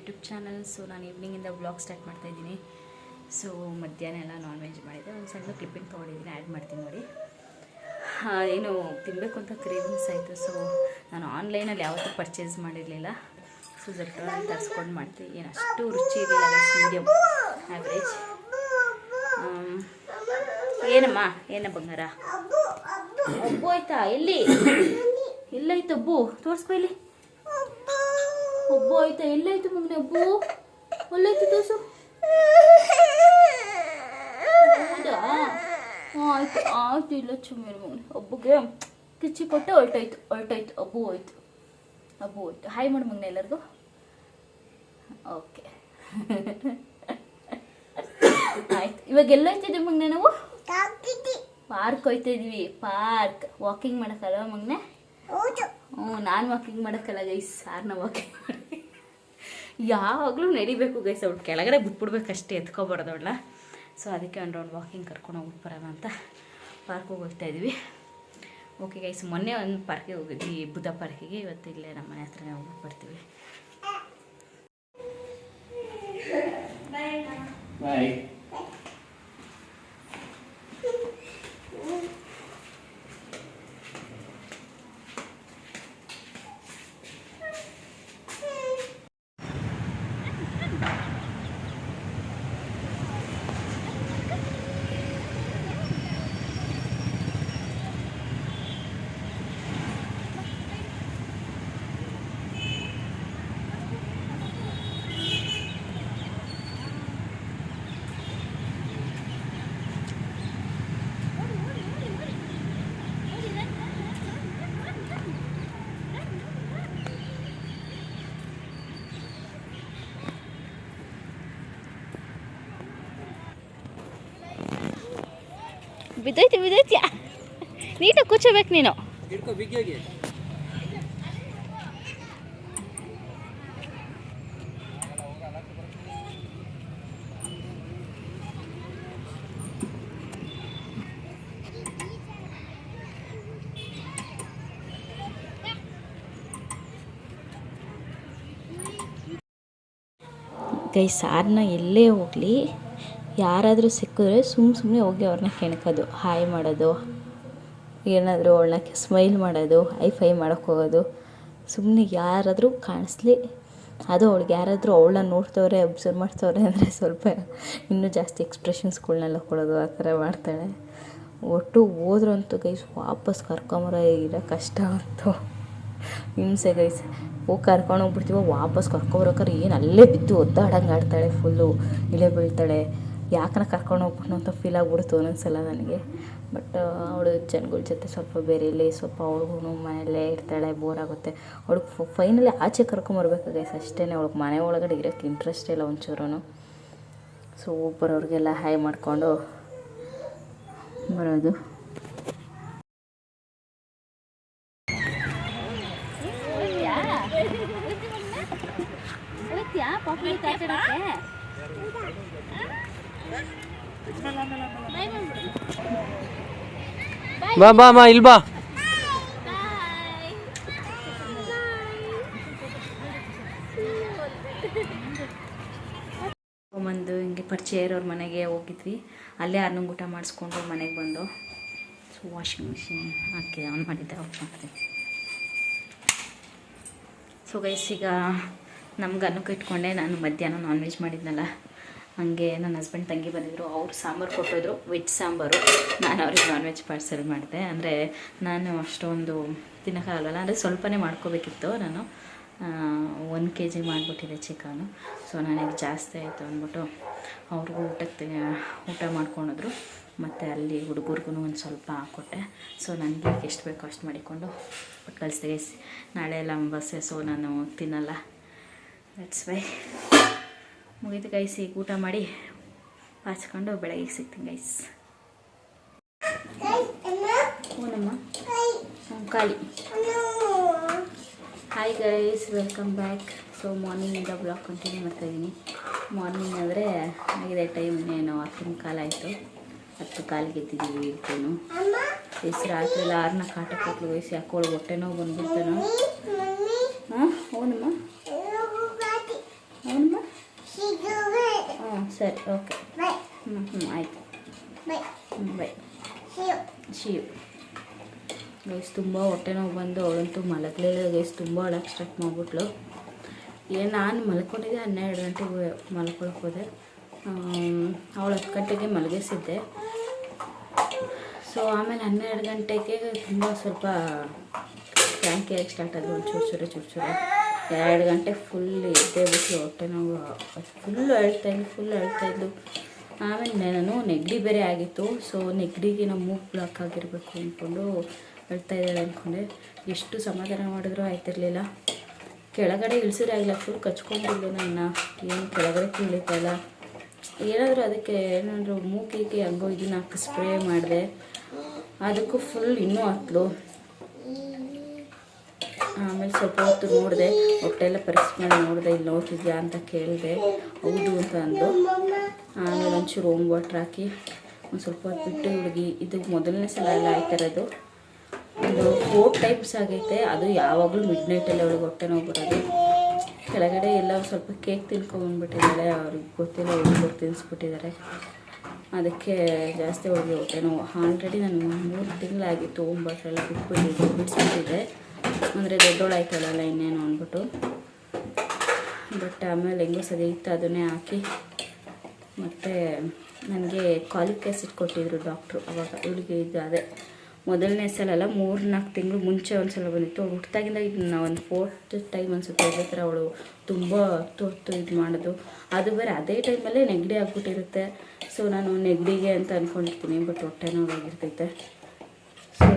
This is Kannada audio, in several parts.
ಯೂಟ್ಯೂಬ್ ಚಾನಲ್ ಸೊ ನಾನು ಈವ್ನಿಂಗಿಂದ ಬ್ಲಾಗ್ ಸ್ಟಾರ್ಟ್ ಮಾಡ್ತಾ ಇದ್ದೀನಿ. ಸೊ ಮಧ್ಯಾಹ್ನ ಎಲ್ಲ ನಾನ್ ವೆಜ್ ಮಾಡಿದ್ದೆ ಒಂದು ಸಣ್ಣ ಕ್ಲಿಪ್ಪಿಂಗ್ ತೊಗೊಂಡಿದ್ದೀನಿ ಆ್ಯಡ್ ಮಾಡ್ತೀನಿ ನೋಡಿ. ಏನು ತಿನ್ನಬೇಕು ಅಂತ ಕ್ರೇವಿಂಗ್ಸ್ ಆಯಿತು. ಸೊ ನಾನು ಆನ್ಲೈನಲ್ಲಿ ಯಾವತ್ತೂ ಪರ್ಚೇಸ್ ಮಾಡಿರಲಿಲ್ಲ. ಸೊ ಜೆಪ್ಟೋನಲ್ಲಿ ತರಿಸ್ಕೊಂಡು ಮಾಡ್ತೀನಿ ಏನು ಅಷ್ಟು ರುಚಿ ಇರಲಿಲ್ಲ ಮೀಡಿಯಮ್ ಆ್ಯಾವ್ರೇಜ್ ಏನಮ್ಮ? ಏನ ಬಂಗಾರ? ಒಬ್ಬು ಆಯ್ತಾ? ಎಲ್ಲಿ? ಎಲ್ಲಾಯ್ತು ಒಬ್ಬು ಇಲ್ಲಿ. ಒಬ್ಬು ಆಯ್ತಾ ಎಲ್ಲಾಯ್ತು ಮಗನೆ ಒಬ್ಬು ಒಲ್ಲಾಯ್ತು ದೋಸು ಹೌದಾ? ಹಾಂ ಆಯ್ತು ಆಯ್ತು ಇಲ್ಲ ಚುಮ್ಮಿರು ಮಗನೆ. ಒಬ್ಬಗೆ ಕಿಚ್ಚಿ ಕೊಟ್ಟೆ ಹೊರಟೋಯ್ತು ಹೊರಟೋಯ್ತು ಒಬ್ಬು ಹೋಯ್ತು. ಅಬ್ಬು ಹೋಯ್ತು. ಹಾಯ್ ಮಾಡು ಮಗನೆ ಎಲ್ಲರಿಗೂ. ಓಕೆ ಆಯ್ತು. ಇವಾಗ ಎಲ್ಲೋಯ್ತಿದ್ದೀವಿ ಮಗನೆ ನಾವು? ಪಾರ್ಕ್ ಹೋಯ್ತಾ ಇದ್ವಿ ಪಾರ್ಕ್. ವಾಕಿಂಗ್ ಮಾಡೋಕ್ಕಲ್ವ ಮಗನೆ? ಹ್ಞೂ ನಾನು ವಾಕಿಂಗ್ ಮಾಡೋಕ್ಕಲ್ಲ ಗೈಸ್ ಸಾರ್ನ ವಾಕಿಂಗ್ ಯಾವಾಗಲೂ ನಡಿಬೇಕು ಗೈಸ್ ಅವ್ಳು ಕೆಳಗಡೆ ಬಿಟ್ಬಿಡ್ಬೇಕಷ್ಟೇ ಎತ್ಕೊಬಾರ್ದು ಅವಳ ಸೊ ಅದಕ್ಕೆ ಒಂದು ರೌಂಡ್ ವಾಕಿಂಗ್ ಕರ್ಕೊಂಡು ಹೋಗ್ಬಿಟ್ಟು ಬರೋಣ ಅಂತ ಪಾರ್ಕಿಗೆ ಹೋಗ್ತಾ ಇದ್ವಿ. ಓಕೆ ಗೈಸ್ ಮೊನ್ನೆ ಒಂದು ಪಾರ್ಕಿಗೆ ಹೋಗಿದ್ವಿ ಬುದ್ಧ ಪಾರ್ಕಿಗೆ ಇವತ್ತು ಇಲ್ಲೇ ನಮ್ಮ ಮನೆ ಹತ್ರನೇ ಹೋಗ್ಬಿಟ್ಟು ಬರ್ತೀವಿ. ಬಾಯ್ ಬಿದ್ದೈತಿ ಬಿದ್ದೈತ್ಯಾ ನೀಟಾಗಿ ಕೂಚಬೇಕು ನೀನು. ಕೈ ಸಾರನ್ನ ಎಲ್ಲೇ ಹೋಗಲಿ. ಯಾರಾದರೂ ಸಿಕ್ಕಿದ್ರೆ ಸುಮ್ಮ ಸುಮ್ಮನೆ ಹೋಗಿ ಅವ್ರನ್ನ ಕೆಣಕೋದು ಹಾಯ್ ಮಾಡೋದು. ಏನಾದರೂ ಅವಳನ್ನ ಸ್ಮೈಲ್ ಮಾಡೋದು ಹೈ ಫೈ ಮಾಡೋಕ್ಕೆ ಹೋಗೋದು. ಸುಮ್ಮನೆ ಯಾರಾದರೂ ಕಾಣಿಸ್ಲಿ. ಅದು ಅವಳಿಗೆ ಯಾರಾದರೂ ಅವಳನ್ನ ನೋಡ್ತವ್ರೆ ಅಬ್ಸರ್ವ್ ಮಾಡ್ತವ್ರೆ ಅಂದರೆ ಸ್ವಲ್ಪ ಇನ್ನೂ ಜಾಸ್ತಿ ಎಕ್ಸ್ಪ್ರೆಷನ್ಸ್ಗಳ್ನೆಲ್ಲ ಕೊಡೋದು ಆ ಥರ ಮಾಡ್ತಾಳೆ. ಒಟ್ಟು ಹೋದ್ರು ಅಂತೂ ಗೈಸ್ ವಾಪಸ್ ಕರ್ಕೊಂಬರೋ ಇರೋ ಕಷ್ಟ ಅಂತೂ. ಹಿಂಸೆ ಗೈಸ್ ಹೋಗಿ ಕರ್ಕೊಂಡು ಹೋಗ್ಬಿಡ್ತೀವೋ, ವಾಪಸ್ ಕರ್ಕೊಬರೋಕ್ರೆ ಏನು ಅಲ್ಲೇ ಬಿದ್ದು ಒದ್ದಾಡಂಗೆ ಆಡ್ತಾಳೆ ಫುಲ್ಲು ಇಳೆ ಬೀಳ್ತಾಳೆ. ಯಾಕನ ಕರ್ಕೊಂಡು ಹೋಗ್ಬಿಟ್ಟು ಅಂತ ಫೀಲ್ ಆಗ್ಬಿಡ್ತು ಒಂದೊಂದ್ಸಲ ನನಗೆ. ಬಟ್ ಅವಳು ಜನಗಳ ಜೊತೆ ಸ್ವಲ್ಪ ಬೇರೆಯಲ್ಲಿ ಸ್ವಲ್ಪ ಅವಳಿಗೂ ಮನೆಯಲ್ಲೇ ಇರ್ತಾಳೆ ಬೋರ್ ಆಗುತ್ತೆ. ಅವಳಿಗೆ ಫೈನಲಿ ಆಚೆ ಕರ್ಕೊಂಬರ್ಬೇಕು ಗೈಸ್ ಅಷ್ಟೇ ಅವಳಿಗೆ ಮನೆ ಒಳಗಡೆ ಇರೋಕ್ಕೆ ಇಂಟ್ರೆಸ್ಟ್ ಇಲ್ಲ ಒಂಚೂರು ಸೊ ಬರೋರಿಗೆಲ್ಲ ಹೈ ಮಾಡಿಕೊಂಡು ಬರೋದು. ಬಾ ಬಾ ಬಾ, ಇಲ್ಲಿ ಬಾ. ಹಿಂಗೆ ಪರಿಚಯ ಇರೋರ ಮನೆಗೆ ಹೋಗಿದ್ವಿ. ಅಲ್ಲೇ ಅನ್ನಂಗೆ ಊಟ ಮಾಡಿಸ್ಕೊಂಡು ಮನೆಗೆ ಬಂದು. ಸೊ ವಾಷಿಂಗ್ ಮಿಷಿನ್ ಹಾಕಿ ಆನ್ ಮಾಡಿದ್ದೆ ಆಫ್ ಮಾಡಿದೆ ಸೊ ಗೈಸ್ ಈಗ ನಮ್ಗೆ ಅನ್ನಕ್ಕೆ ಇಟ್ಕೊಂಡೆ. ನಾನು ಮಧ್ಯಾಹ್ನ ನಾನ್ ವೆಜ್ ಮಾಡಿದ್ನಲ್ಲ. ಹಾಗೆ ನನ್ನ ಹಸ್ಬೆಂಡ್ ತಂಗಿ ಬಂದಿದ್ದರು ಅವ್ರು ಸಾಂಬಾರು ಕೊಟ್ಟಿದ್ರು ವೆಜ್ ಸಾಂಬಾರು. ನಾನು ಅವ್ರಿಗೆ ನಾನ್ ವೆಜ್ ಪಾರ್ಸಲ್ ಮಾಡಿದೆ. ಅಂದರೆ ನಾನು ಅಷ್ಟೊಂದು ತಿನ್ನೋಕ್ಕಾಗಲ್ಲ ಅಂದರೆ ಸ್ವಲ್ಪನೇ ಮಾಡ್ಕೋಬೇಕಿತ್ತು ನಾನು. ಒಂದು ಕೆ ಜಿ ಮಾಡಿಬಿಟ್ಟಿದೆ ಚಿಕನು. ಸೊ ನನಗೆ ಜಾಸ್ತಿ ಆಯಿತು ಅಂದ್ಬಿಟ್ಟು ಅವ್ರಿಗೂ ಊಟಕ್ಕೆ, ಊಟ ಮಾಡ್ಕೊಂಡಿದ್ರು. ಮತ್ತು ಅಲ್ಲಿ ಹುಡುಗರಿಗೂ ಒಂದು ಸ್ವಲ್ಪ ಹಾಕ್ಕೊಟ್ಟೆ ಸೊ ನನಗೆ ಎಷ್ಟು ಬೇಕೋ ಅಷ್ಟು ಮಾಡಿಕೊಂಡು ಕಳಿಸ್ದೆ. ನಾಳೆ ಎಲ್ಲ ಬಸ್ಸೆ ಸೊ ನಾನು ತಿನ್ನಲ್ಲ. ದಟ್ಸ್ ವೈ ಮುಗಿದು ಗೈಸ್ ಈಗ ಊಟ ಮಾಡಿ ಪಾಚ್ಕೊಂಡು ಬೆಳಗ್ಗೆ ಸಿಗ್ತೀನಿ ಗೈಸ್ ಹ್ಞೂನಮ್ಮ ಹ್ಞೂ ಖಾಲಿ hi guys welcome back so ಮಾರ್ನಿಂಗಿಂದ blog continue ಮಾಡ್ತಾಯಿದ್ದೀನಿ ಮಾರ್ನಿಂಗ್ ಅಂದರೆ ಆಗಿದೆ ಟೈಮ್ ಏನು ಹತ್ತಿನ ಕಾಲ ಆಯಿತು. ಹತ್ತು ಕಾಲಿಗೆ ಎದ್ದಿದ್ದೀವಿ ಇರ್ತೇನು ಎಸ್ ರಾತ್ರಿ ಎಲ್ಲ ಆರನ್ನ ಕಾಟಕ್ಕೆ ಕೊಟ್ಲು ವಯಸ್ಸು ಯಾಕೋಳು ಹೊಟ್ಟೆ ನೋವು ಬಂದ್ಬಿಡ್ತೇನೋ ಹ್ಞೂ ಹೌನಮ್ಮ? ಸರಿ ಓಕೆ ಹ್ಞೂ ಹ್ಞೂ ಆಯಿತು. ಹ್ಞೂ ಬೈ ಶಿವ್ ಗೈಸ್ ತುಂಬ ಹೊಟ್ಟೆ ನೋವು ಬಂದು ಅವಳಂತೂ ಮಲಗಲೇ ಗೈಸ್ ತುಂಬ ಅಳಕ್ಕೆ ಸ್ಟಾರ್ಟ್ ಮಾಡಿಬಿಟ್ಲು. ಏನು ನಾನು ಮಲ್ಕೊಂಡಿದ್ದೆ ಹನ್ನೆರಡು ಗಂಟೆಗೆ ಮಲ್ಕೊಳಕ್ಕೆ ಹೋದೆ. ಅವಳು ಹತ್ತು ಗಂಟೆಗೆ ಮಲಗಿಸಿದ್ದೆ. ಸೊ ಆಮೇಲೆ ಹನ್ನೆರಡು ಗಂಟೆಗೆ ತುಂಬ ಸ್ವಲ್ಪ ಕ್ಯಾಂಕಿ ಸ್ಟಾರ್ಟ್ ಆದವು. ಚೂರು ಚೂರು ಚೂರು ಚೂರು. ಎರಡು ಗಂಟೆ ಫುಲ್ ಎದ್ದೇ ಬಿಟ್ಟು ಹೊಟ್ಟೆ ನೋವು. ಫುಲ್ಲು ಅಳ್ತಾಯಿದ್ಲು ಫುಲ್ ಅಳ್ತಾಯಿದ್ಲು ಆಮೇಲೆ ನಾನು ನೆಗಡಿ ಬೇರೆ ಆಗಿತ್ತು. ಸೊ ನೆಗಡಿಗೆ ನಮ್ಮ ಮೂಗು ಬ್ಲಾಕ್ ಆಗಿರಬೇಕು ಅಂದ್ಕೊಂಡು ಅಳ್ತಾ ಇದ್ದಾಳೆ ಅಂದ್ಕೊಂಡೆ ಎಷ್ಟು ಸಮಾಧಾನ ಮಾಡಿದ್ರೂ ಆಯ್ತಿರ್ಲಿಲ್ಲ. ಕೆಳಗಡೆ ಇಳಿಸಿದ್ರೆ ಆಗಿಲ್ಲ ಫುಲ್ ಕಚ್ಕೊಂಡಿದ್ದು ನನ್ನ. ಏನು ಕೆಳಗಡೆ ಇಲ್ಲ. ಏನಾದರೂ ಅದಕ್ಕೆ ಏನಾದರೂ ಮೂಗಿಗೆ ಹಂಗೋ ಇದನ್ನ ಹಾಕಿ ಸ್ಪ್ರೇ ಮಾಡಿದೆ. ಅದಕ್ಕೂ ಫುಲ್ ಇನ್ನೂ ಹತ್ಲು. ಆಮೇಲೆ ಸ್ವಲ್ಪ ಹೊತ್ತು ನೋಡಿದೆ, ಹೊಟ್ಟೆಲ್ಲ ಪರಿಸ್ಥಿತಿ ನೋಡಿದೆ, ಇಲ್ಲಿ ನೋಡ್ತಿದ್ಯಾ ಅಂತ ಕೇಳಿದೆ. ಹೌದು ಅಂತ ಅಂದು. ಆಮೇಲೆ ಒಂಚೂರು ಓಮ್ ವಾಟ್ರ್ ಹಾಕಿ ಒಂದು ಸ್ವಲ್ಪ ಹೊತ್ತು ಬಿಟ್ಟು ಹುಡುಗಿ ಇದು ಮೊದಲನೇ ಸಲ ಎಲ್ಲ ಆಯ್ತಿರೋದು ಒಂದು ಫೋರ್ ಟೈಪ್ಸ್ ಆಗೈತೆ. ಅದು ಯಾವಾಗಲೂ ಮಿಡ್ ನೈಟಲ್ಲಿ ಅವಳಿಗೆ ಹೊಟ್ಟೆ ನೋವು ಕೆಳಗಡೆ ಎಲ್ಲ ಸ್ವಲ್ಪ ಕೇಕ್ ತಿನ್ಕೊಂಡ್ಬಂದ್ಬಿಟ್ಟಿದ್ದಾಳೆ ಅವ್ರಿಗೆ ಗೊತ್ತಿಲ್ಲ ಹುಡುಗರು ತಿನ್ನಿಸ್ಬಿಟ್ಟಿದ್ದಾರೆ ಅದಕ್ಕೆ ಜಾಸ್ತಿ ಹೋಗಿ ಹೊಟ್ಟೆ ನೋವು ಆಲ್ರೆಡಿ ನಾನು ಮೂರು ತಿಂಗಳಾಗಿತ್ತು. ಒಂಬತ್ತರೆಲ್ಲ ಬಿಟ್ಬಿಟ್ಟಿದ್ದೆ ಬಿಡಿಸ್ಬಿಟ್ಟಿದ್ದೆ. ಅಂದರೆ ದೊಡ್ಡೋಳಾಯ್ತಲ್ಲ ಇನ್ನೇನು ಅಂದ್ಬಿಟ್ಟು. ಬಟ್ ಆಮೇಲೆ ಹೆಂಗೋ ಇತ್ತು, ಅದನ್ನೇ ಹಾಕಿ. ಮತ್ತು ನನಗೆ ಕಾಲಿಕ್ ಆ್ಯಸಿಡ್ ಕೊಟ್ಟಿದ್ರು ಡಾಕ್ಟ್ರು ಅವಾಗ. ಇವಳಿಗೆ ಇದು ಅದೇ ಮೊದಲನೇ ಸಲ ಅಲ್ಲ ಮೂರು ನಾಲ್ಕು ತಿಂಗಳು ಮುಂಚೆ ಒಂದು ಸಲ ಬಂದಿತ್ತು. ಅವ್ಳು ಹುಟ್ಟಿದಾಗಿಂದ ಇದನ್ನ ಒಂದು ಫೋರ್ತ್ ಟೈಮ್ ಅನ್ಸುತ್ತೆ. ಇದೇ ಥರ ಅವಳು ತುಂಬ ಹೊತ್ತು ಇದು ಮಾಡೋದು. ಅದು ಬೇರೆ ಅದೇ ಟೈಮಲ್ಲೇ ನೆಗಡಿ ಆಗ್ಬಿಟ್ಟಿರುತ್ತೆ. ಸೊ ನಾನು ನೆಗಡಿಗೆ ಅಂತ ಅಂದ್ಕೊಂಡಿರ್ತೀನಿ ಬಟ್ ಹೊಟ್ಟೆ ನೋವಾಗಿರ್ತೈತೆ. ಸೊ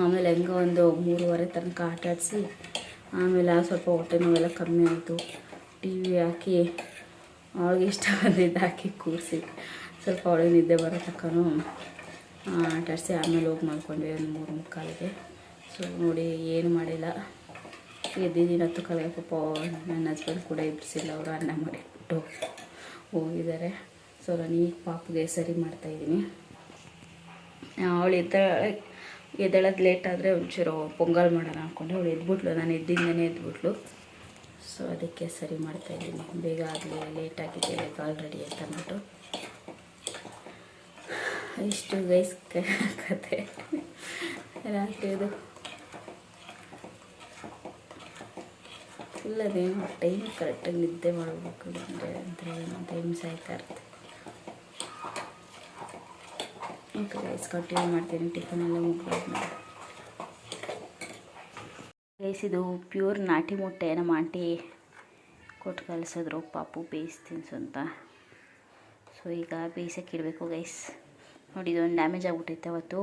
ಆಮೇಲೆ ಹೆಂಗೋ ಒಂದು ಮೂರುವರೆ ತನಕ ಆಟಾಡಿಸಿ ಆಮೇಲೆ ಸ್ವಲ್ಪ ಹೊಟ್ಟೆ ನೋವೆಲ್ಲ ಕಮ್ಮಿ ಆಯಿತು. ಟಿ ವಿ ಹಾಕಿ ಅವಳಿಗೆ ಇಷ್ಟ ಬಂದಿದ್ದು ಹಾಕಿ ಕೂರಿಸಿ, ಸ್ವಲ್ಪ ಅವಳಿಗೆ ನಿದ್ದೆ ಬರೋ ತಕ್ಕನೂ ಆಟಾಡಿಸಿ ಆಮೇಲೆ ಹೋಗಿ ಮಾಡ್ಕೊಂಡ್ವಿ ಒಂದು ಮೂರು ಮುಕ್ಕಾಲಿಗೆ. ಸೊ ನೋಡಿ ಏನು ಮಾಡಿಲ್ಲ. ಎದ್ದಿದ್ದೀನಿ ಹತ್ತು ಕಾಲಿಗೆ ಪಾಪ ನನ್ನ ಹಸ್ಬೆಂಡ್ ಕೂಡ ಇಬ್ಬರಿಸಿಲ್ಲ ಅವರು ಅನ್ನ ಮಾಡಿಬಿಟ್ಟು ಹೋಗಿದ್ದಾರೆ. ಸೊ ನಾನು ಈಗ ಪಾಪಗೆ ಸರಿ ಮಾಡ್ತಾಯಿದ್ದೀನಿ ಅವಳು ಎದ್ದೇಳೋದು ಲೇಟ್ ಆದರೆ ಒಂಚೂರು ಪೊಂಗಲ್ ಮಾಡೋಣ ಅಂದ್ಕೊಂಡೆ ಅವಳು ಎದ್ಬಿಟ್ಲು, ನಾನು ಎದ್ದಿಂದನೇ ಎದ್ಬಿಟ್ಲು. ಸೊ ಅದಕ್ಕೆ ಸರಿ ಮಾಡ್ತಾಯಿದ್ದೀನಿ ಬೇಗ ಆಗಲಿ ಲೇಟ್ ಆಗಿದ್ದೇವೆ ಅಂತ ಅಂದ್ಬಿಟ್ಟು. ಇಷ್ಟು ಗೈಸ್ ಕತೆ. ರಾತ್ರಿದು ಫುಲ್ ಅದೇನು ಟೈಮ್ ಕರೆಕ್ಟಾಗಿ ನಿದ್ದೆ ಮಾಡಬೇಕು ಅಂದರೆ ಅಂದರೆ ಟೈಮ್ ಸಾಯ್ತಾ ಇರುತ್ತೆ. ಓಕೆ ಗೈಸ್ ಕಂಟಿನ್ಯೂ ಮಾಡ್ತೀನಿ ಟಿಫನ್ ಎಲ್ಲ ಗೈಸ್ ಇದು ಪ್ಯೂರ್ ನಾಟಿ ಮೊಟ್ಟೆ ನಮ್ಮ ಆಂಟಿ ಕೊಟ್ಟು ಕಲಿಸಿದ್ರು ಪಾಪು ಬೇಯಿಸಿ ತಿನ್ಸು ಅಂತ ಸೊ ಈಗ ಬೇಯಿಸೋಕೆ ಇಡಬೇಕು ಗೈಸ್ ನೋಡಿ ಇದೊಂದು ಡ್ಯಾಮೇಜ್ ಆಗಿಬಿಟ್ಟೈತೆ ಅವತ್ತು.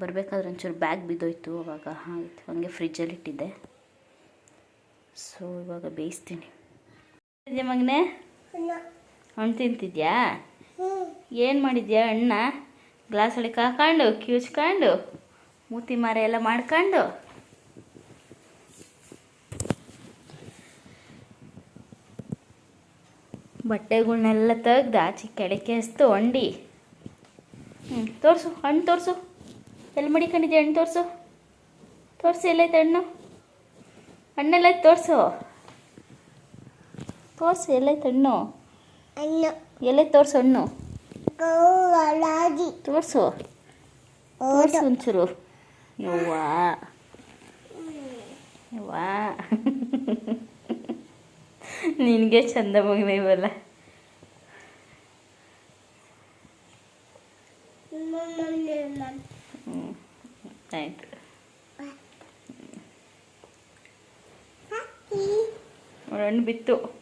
ಬರಬೇಕಾದ್ರೆ ಒಂಚೂರು ಬ್ಯಾಗ್ ಬಿದ್ದೋಯ್ತು ಅವಾಗ. ಹಾಗಿತ್ತು. ಹಾಗೆ ಫ್ರಿಜ್ಜಲ್ಲಿ ಇಟ್ಟಿದ್ದೆ. ಸೊ ಇವಾಗ ಬೇಯಿಸ್ತೀನಿ. ಮಗನೇ? ಹಣ್ಣು ತಿಂತಿದ್ಯಾ? ಏನು ಮಾಡಿದ್ಯಾ ಅಣ್ಣ? ಗ್ಲಾಸ್ ಒಳಗೆ ಹಾಕೊಂಡು ಕಿವುಚ್ಕೊಂಡು ಮೂತಿ ಮಾರ ಎಲ್ಲ ಮಾಡ್ಕೊಂಡು. ಬಟ್ಟೆಗಳನ್ನೆಲ್ಲ ತೆಗ್ದು ಆಚೆ ಕೆಳಕ್ಕೆ ಹಸ್ತು ಅಂಡಿ ಹ್ಞೂ ತೋರಿಸು ಹಣ್ಣು ತೋರಿಸು. ಎಲ್ಲಿ ಮಡಿಕೊಂಡಿದ್ದೆ ಹಣ್ಣು ತೋರಿಸು? ತೋರಿಸು ಎಲ್ಲೈತೆ ಹಣ್ಣು? ಹಣ್ಣೆಲ್ಲ ತೋರಿಸು? ತೋರಿಸು ಎಲ್ಲೈತೆ ಹಣ್ಣು? ಎಲ್ಲೈತೆ ತೋರಿಸು ಹಣ್ಣು? ತೋರಿಸು. ತೋರಿಸು. ಒಂಚೂರು. ಯವ್ವಾ. ಯವ್ವಾ. ನಿನಗೆ ಚಂದ ಮಗನ ಇವಲ್ಲ. ಆಯಿತು. ಹಣ್ಣು ಬಿತ್ತು.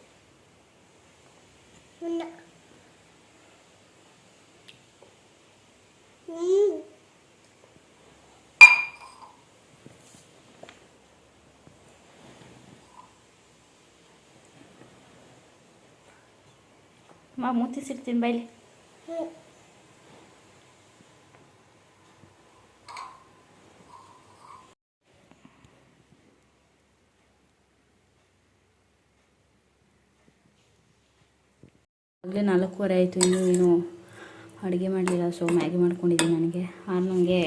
ಮಾ ಮೂತಿ ಸಿಗ್ತೀನಿ ಬೈಲಿ ಆಗಲೇ ನಾಲ್ಕೂವರೆ ಆಯಿತು ಇನ್ನೂ ಏನು ಅಡುಗೆ ಮಾಡಲಿಲ್ಲ ಸೊ ಮ್ಯಾಗಿ ಮಾಡ್ಕೊಂಡಿದ್ದೀನಿ ನನಗೆ ಆರು ನನಗೆ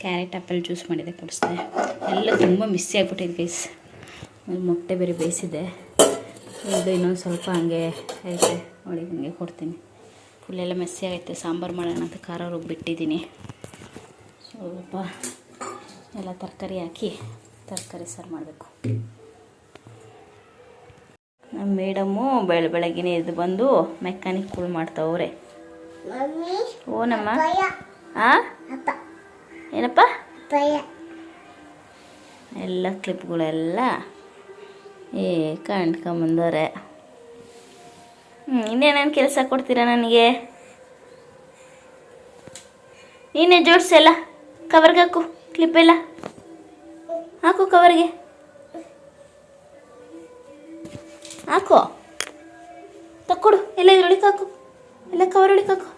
ಕ್ಯಾರೆಟ್ ಆ್ಯಪಲ್ ಜ್ಯೂಸ್ ಮಾಡಿದೆ ಕುಡಿಸ್ದೆ ಎಲ್ಲ ತುಂಬ ಮಿಸ್ಸಿ ಆಗ್ಬಿಟ್ಟಿದೆ ಗೈಸ್ ಮೊಟ್ಟೆ ಬೇರೆ ಬೇಯಿಸಿದೆ ಇದು ಇನ್ನೊಂದು ಸ್ವಲ್ಪ ಹಂಗೆ ಐತೆ ನೋಡಿ ಹಂಗೆ ಕೊಡ್ತೀನಿ. ಫುಲ್ಲೆಲ್ಲ ಮೆಸ್ಸಿ ಆಗೈತೆ. ಸಾಂಬಾರು ಮಾಡೋಣ ಅಂತ ಖಾರ ರುಬ್ಬಿಟ್ಟಿದ್ದೀನಿ ಸ್ವಲ್ಪ ಎಲ್ಲ ತರಕಾರಿ ಹಾಕಿ ತರಕಾರಿ ಸಾರು ಮಾಡಬೇಕು. ನಮ್ಮ ಮೇಡಮ್ಮು ಬೆಳ ಬೆಳಗ್ಗೆ ಇದು ಬಂದು ಮೆಕ್ಯಾನಿಕ್ ಕೂಲ್ ಮಾಡ್ತಾವ್ರೆ. ಓನಮ್ಮ ಹಾಂ ಏನಪ್ಪ? ಎಲ್ಲ ಕ್ಲಿಪ್ಗಳೆಲ್ಲ ಏ, ಕಾಣ್ಕೊಂಬಂದವ್ರೆ. ಹ್ಞೂ ಇನ್ನೇನೇನು ಕೆಲಸ ಕೊಡ್ತೀರಾ ನನಗೆ? ನೀನೇ ಜೋಡಿಸೆಲ್ಲ ಕವರ್ಗೆ ಹಾಕು ಕ್ಲಿಪ್ಪೆಲ್ಲ ಹಾಕು ಕವರ್ಗೆ ಹಾಕು. ತಕ್ಕೊಡು, ಎಲ್ಲ ಇದ್ರೊಳಗೆ ಹಾಕು. ಎಲ್ಲ ಕವರ್ ಒಳಗೆ ಹಾಕು.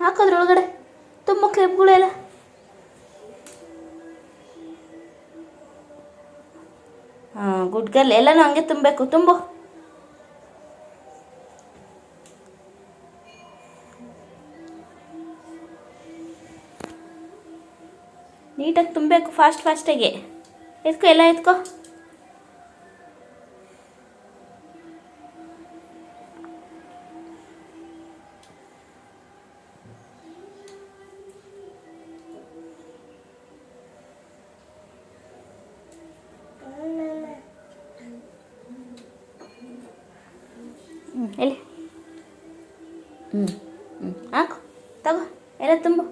ಹಾಕೋದ್ರೊಳಗಡೆ ಗುಡ್ ಗರ್ಲ್ ಎಲ್ಲನೂ ಹಂಗೆ ತುಂಬಬೇಕು ತುಂಬು. ನೀಟಾಗಿ ತುಂಬಬೇಕು ಫಾಸ್ಟ್ ಫಾಸ್ಟಾಗಿ ಎತ್ಕೋ ಎಲ್ಲ ಎತ್ಕೋ. ಎಲ್ಲಿ? ಹ್ಞೂ ಹ್ಞೂ ಹಾಕು ತಗೋ ಎಲ್ಲ ತುಂಬು.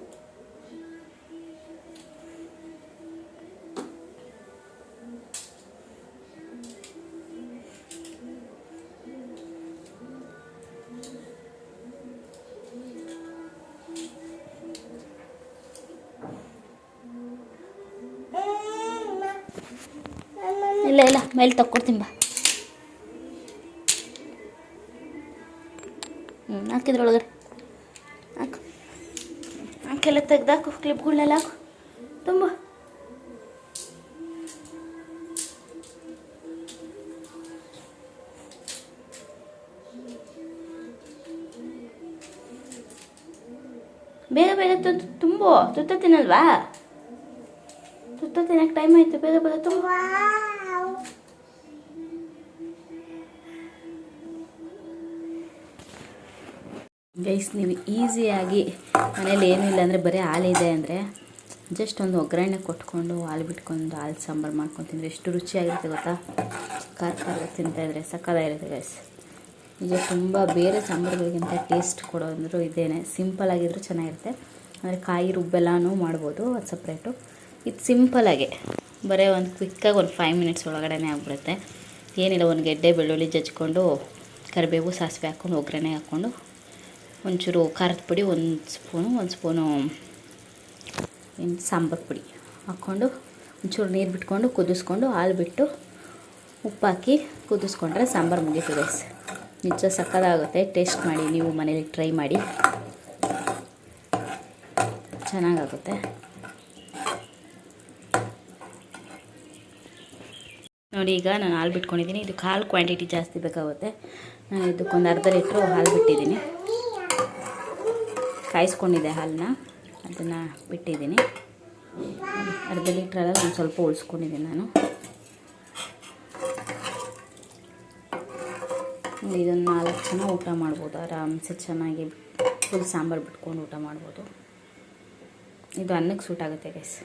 ಇಲ್ಲ ಇಲ್ಲ ಮೇಲೆ ತಕ್ಕೊಡ್ತೀನಿ ಬಾ. ಹ್ಞೂ ಹಾಕಿದ್ರೊಳಗಡೆ ಹಾಕು ಹಾಕೆಲ್ಲ ತೆಗ್ದಾಕು ಕ್ಲಿಪ್ಗಳನ್ನೆಲ್ಲ ಹಾಕು ತುಂಬ ಬೇಗ ಬೇಗ ತು- ತುಂಬು ತುತ್ತ ತಿನ್ನಲ್ವಾ ತುತ್ತ ತಿನ್ನಕ್ಕೆ ಟೈಮ್ ಆಯ್ತು ಬೇಗ ಬೇಗ ತುಂಬ ಗೈಸ್, ನೀವು ಈಸಿಯಾಗಿ ಮನೇಲಿ ಏನೂ ಇಲ್ಲ ಅಂದರೆ ಬರೀ ಹಾಲಿದೆ ಅಂದರೆ ಜಸ್ಟ್ ಒಂದು ಒಗ್ಗರಣೆ ಕೊಟ್ಕೊಂಡು ಹಾಲು ಬಿಟ್ಕೊಂಡು ಹಾಲು ಸಾಂಬಾರು ಮಾಡ್ಕೊಂಡು ತಿಂದರೆ ಎಷ್ಟು ರುಚಿಯಾಗಿರುತ್ತೆ ಗೊತ್ತಾ? ಖಾರ ಖಾರ ತಿಂತಾಯಿದ್ರೆ ಸಕ್ಕದಾಗಿರುತ್ತೆ ಗೈಸ್. ಈಗ ತುಂಬ ಬೇರೆ ಸಾಂಬಾರುಗಳಿಗಿಂತ ಟೇಸ್ಟ್ ಕೊಡೋದ್ರು ಇದೇನೆ. ಸಿಂಪಲ್ ಚೆನ್ನಾಗಿರುತ್ತೆ. ಅಂದರೆ ಕಾಯಿ ರುಬ್ಬೆಲ್ಲನೂ ಮಾಡ್ಬೋದು, ಅದು ಸಪ್ರೇಟು ಇದು ಸಿಂಪಲಾಗೆ ಬರೀ ಒಂದು ಕ್ವಿಕ್ಕಾಗಿ ಒಂದು ಫೈವ್ ಮಿನಿಟ್ಸ್ ಒಳಗಡೆ ಆಗಿಬಿಡುತ್ತೆ. ಏನಿಲ್ಲ, ಒಂದು ಗೆಡ್ಡೆ ಬೆಳ್ಳುಳ್ಳಿ ಜಜ್ಕೊಂಡು, ಕರಿಬೇವು, ಸಾಸಿವೆ ಹಾಕ್ಕೊಂಡು, ಒಗ್ಗರಣೆ ಹಾಕ್ಕೊಂಡು ಒಂಚೂರು ಖಾರದ ಪುಡಿ, ಒಂದು ಸ್ಪೂನು ಒಂದು ಸ್ಪೂನು ಏನು ಸಾಂಬಾರು ಪುಡಿ ಹಾಕ್ಕೊಂಡು ಒಂಚೂರು ನೀರು ಬಿಟ್ಕೊಂಡು ಕುದಿಸ್ಕೊಂಡು ಹಾಲು ಬಿಟ್ಟು ಉಪ್ಪಾಕಿ ಕುದಿಸ್ಕೊಂಡ್ರೆ ಸಾಂಬಾರು ಮುಗೀತು ನಿಜ ಸಕ್ಕದಾಗುತ್ತೆ ಟೇಸ್ಟ್ ಮಾಡಿ, ನೀವು ಮನೇಲಿ ಟ್ರೈ ಮಾಡಿ. ಚೆನ್ನಾಗಾಗುತ್ತೆ. ನೋಡಿ ಈಗ ನಾನು ಹಾಲು ಬಿಟ್ಕೊಂಡಿದ್ದೀನಿ ಇದಕ್ಕೆ ಹಾಲು ಕ್ವಾಂಟಿಟಿ ಜಾಸ್ತಿ ಬೇಕಾಗುತ್ತೆ. ನಾನು ಇದಕ್ಕೊಂದು ಅರ್ಧ ಲೀಟ್ರು ಹಾಲು ಬಿಟ್ಟಿದ್ದೀನಿ. ಕಾಯಿಸ್ಕೊಂಡಿದ್ದೆ ಹಾಲನ್ನ. ಅದನ್ನು ಬಿಟ್ಟಿದ್ದೀನಿ. ಅರ್ಧ ಲೀಟ್ರಲ್ಲಿ ಒಂದು ಸ್ವಲ್ಪ ಉಳಿಸ್ಕೊಂಡಿದ್ದೀನಿ ನಾನು. ಇದನ್ನು ನಾಲ್ಕು ಜನ ಊಟ ಮಾಡ್ಬೋದು. ಆರಾಮ್ಸೆ ಚೆನ್ನಾಗಿ ಫುಲ್ ಸಾಂಬಾರು ಬಿಟ್ಕೊಂಡು ಊಟ ಮಾಡ್ಬೋದು. ಇದು ಅನ್ನಕ್ಕೆ ಸೂಟ್ ಆಗುತ್ತೆ ಗೈಸ್